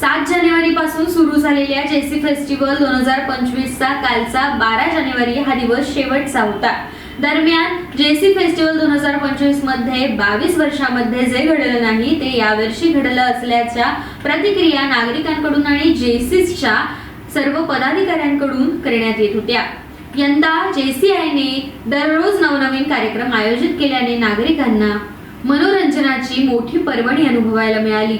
सात जानेवारी पासून सुरू झालेल्या जेसी फेस्टिवल दोन हजार पंचवीसचा कालचा बारा जानेवारी हा दिवस शेवटचा होता. दरम्यान जेसी फेस्टिवल दोन हजार पंचवीसमध्ये बावीस वर्षामध्ये जे घडलं नाही ते यावर्षी घडलं असल्याच्या प्रतिक्रिया नागरिकांकडून आणि जेसीसच्या सर्व पदाधिकाऱ्यांकडून करण्यात येत होत्या. यंदा जेसीआयने दररोज नवनवीन कार्यक्रम आयोजित केल्याने नागरिकांना मनोरंजनाची मोठी पर्वणी अनुभवायला मिळाली.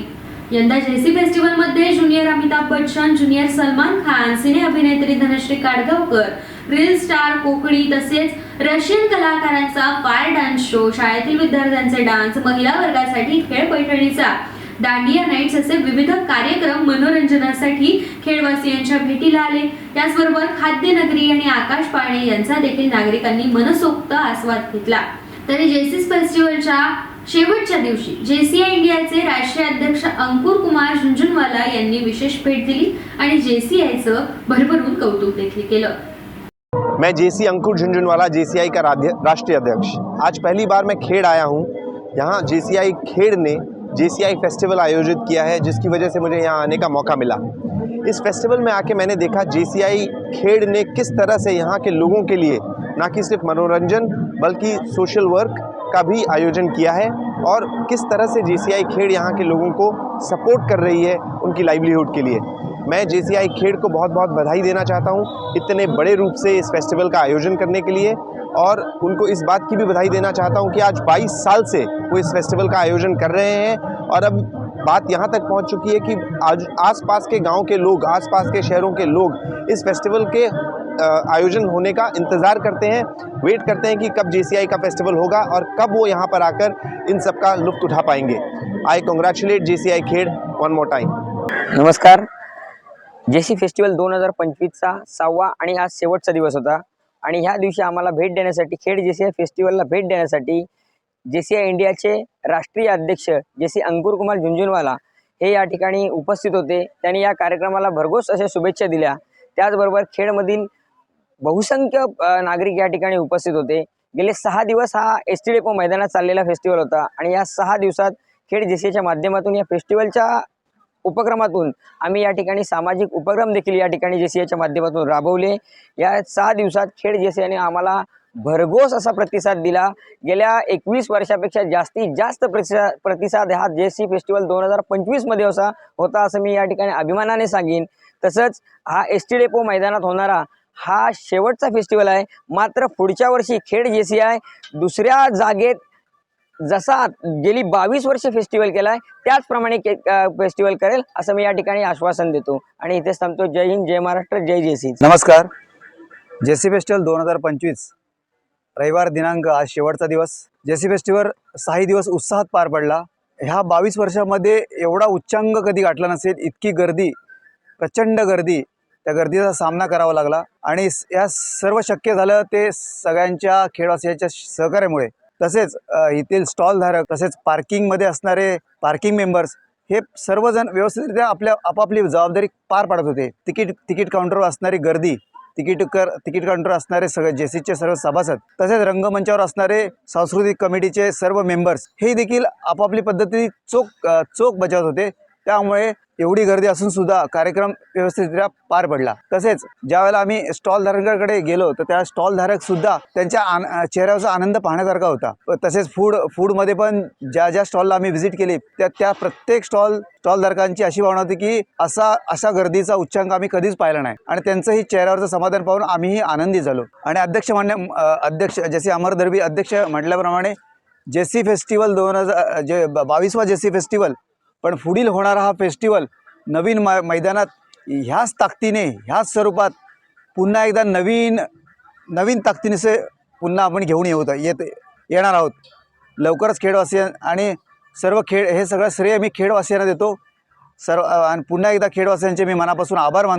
यंदा जेसी फेस्टिवलमध्ये junior Amitabh Bachchan junior Salman Khan cine अभिनेत्री धनश्री काडगावकर रील स्टार कोकणी तसेच रशियन कलाकारांचा फायर डान्स शो शाळेतील विद्यार्थ्यांचे डान्स महिला वर्गासाठी खेळ पैठणीचा दांडिया नाईट्स असे विविध कार्यक्रम मनोरंजनासाठी खेडवासियांच्या भेटीला आले. त्याचबरोबर खाद्यनगरी आणि आकाश पाळणे यांचा देखील नागरिकांनी मनसोक्त आस्वाद घेतला. तरी जेसीस फेस्टिवलच्या शेवटच्या दिवशी जेसीआय इंडियाचे राष्ट्रीय अध्यक्ष अंकुर कुमार झुंझुनवाला यांनी विशेष भेट दिली आणि जेसीआयचं भरभरून कौतुक देखील केलं. मैं जेसी अंकुर झुंझुनवाला, जेसीआई का राष्ट्रीय अध्यक्ष। आज पहली बार मैं खेड़ आया हूँ। यहाँ जेसीआई खेड़ ने जेसीआई फेस्टिवल आयोजित किया है, जिसकी वजह से मुझे यहाँ आने का मौका मिला। इस फेस्टिवल में आके मैंने देखा जेसीआई खेड़ ने किस तरह से यहाँ के लोगों के लिए, ना कि सिर्फ़ मनोरंजन, बल्कि सोशल वर्क का भी आयोजन किया है और किस तरह से जेसीआई खेड़ यहाँ के लोगों को सपोर्ट कर रही है उनकी लाइवलीहुड के लिए। मैं जेसीआई खेड़ को बहुत बहुत बधाई देना चाहता हूँ इतने बड़े रूप से इस फेस्टिवल का आयोजन करने के लिए और उनको इस बात की भी बधाई देना चाहता हूँ कि आज 22 साल से वो इस फेस्टिवल का आयोजन कर रहे हैं और अब बात यहाँ तक पहुँच चुकी है कि आज आसपास के गाँव के लोग, आसपास के शहरों के लोग इस फेस्टिवल के आयोजन होने का इंतज़ार करते हैं। वेट करते हैं कि कब जे का फेस्टिवल होगा और कब वो यहाँ पर आकर इन सब का लुत्फ उठा पाएंगे। I congratulate JCI Khed one more time नमस्कार। जेसी फेस्टिवल दोन हजार पंचवीसचा सहावा आणि आज शेवटचा दिवस होता आणि ह्या दिवशी आम्हाला भेट देण्यासाठी खेड जे सी आय फेस्टिवलला भेट देण्यासाठी जे सी आय इंडियाचे राष्ट्रीय अध्यक्ष जे सी अंकुर कुमार झुंझुनवाला हे या ठिकाणी उपस्थित होते. त्यांनी या कार्यक्रमाला भरघोस अशा शुभेच्छा दिल्या. त्याचबरोबर खेडमधील बहुसंख्य नागरिक या ठिकाणी उपस्थित होते. गेले सहा दिवस हा एस टी डेपो मैदानात चाललेला फेस्टिवल होता. आणि या सहा दिवसात खेड जेसीच्या माध्यमातून या फेस्टिवलच्या उपक्रमातून आम्ही या ठिकाणी सामाजिक उपक्रम देखील या ठिकाणी जे माध्यमातून राबवले. या सहा दिवसात खेड जे आम्हाला भरघोस असा प्रतिसाद दिला. गेल्या एकवीस वर्षापेक्षा जास्तीत जास्त प्रतिसा प्रतिसाद हा जेसी फेस्टिवल दोन हजार पंचवीसमध्ये असा होता असं मी या ठिकाणी अभिमानाने सांगेन. तसंच हा एस टी डेपो मैदानात होणारा हा शेवटचा फेस्टिवल आहे. मात्र पुढच्या वर्षी खेड जे सी आय दुसऱ्या जागेत जसा गेली बावीस वर्ष फेस्टिवल केलाय त्याचप्रमाणे के फेस्टिवल करेल असं मी या ठिकाणी आश्वासन देतो. आणि इथेच थांबतो. जय हिंद जय महाराष्ट्र जय जे सी नमस्कार. जेसी फेस्टिवल दोन हजार पंचवीस रविवार दिनांक आज शेवटचा दिवस. जेसी फेस्टिवल सहाही दिवस उत्साहात पार पडला. ह्या बावीस वर्षामध्ये एवढा उच्चांग कधी गाठला नसेल इतकी गर्दी प्रचंड गर्दी त्या गर्दीचा सामना करावा लागला. आणि या सर्व शक्य झालं ते सगळ्यांच्या खेळवासियांच्या सहकार्यामुळे. तसेच येथील स्टॉलधारक तसेच पार्किंगमध्ये असणारे पार्किंग मेंबर्स हे सर्वजण व्यवस्थितरित्या आपल्या आपापली जबाबदारी पार पाडत होते. तिकीट तिकीट काउंटरवर असणारी गर्दी तिकीट कर तिकीट काउंटर असणारे सगळे जेसीचे सर्व सभासद तसेच रंगमंचावर असणारे सांस्कृतिक कमिटीचे सर्व मेंबर्स हे देखील आपापली पद्धतीने चोख चोख बजावत होते. त्यामुळे एवढी गर्दी असून सुद्धा कार्यक्रम व्यवस्थितरित्या पार पडला. तसेच ज्यावेळेला आम्ही स्टॉल धारकाकडे गेलो तर त्या स्टॉल धारक सुद्धा त्यांच्या आन चेहऱ्याचा आनंद पाहण्यासारखा होता. व तसेच फूड फूडमध्ये पण ज्या ज्या स्टॉलला आम्ही व्हिजिट केली त्या त्या प्रत्येक स्टॉल स्टॉल धारकांची अशी भावना होती की असा अशा गर्दीचा उच्चांक आम्ही कधीच पाहिला नाही. आणि त्यांचंही चेहऱ्यावरचं समाधान पाहून आम्हीही आनंदी झालो. आणि अध्यक्ष म्हणण्या अध्यक्ष जसे अमर दर्बी अध्यक्ष म्हटल्याप्रमाणे जेसी फेस्टिवल दोन हजार जे बावीसवा जेसी फेस्टिवल पण पुढील होणारा हा फेस्टिवल नवीन मै मैदानात ह्याच ताकदीने ह्याच स्वरूपात पुन्हा एकदा नवीन नवीन ताकदीने पुन्हा आपण घेऊन येऊ येत येणार आहोत. लवकरच खेळवासियां आणि सर्व खेळ हे सगळं श्रेय मी खेडवासियांना देतो. सर्व आणि पुन्हा एकदा खेडवासियांचे मी मनापासून आभार मानतो.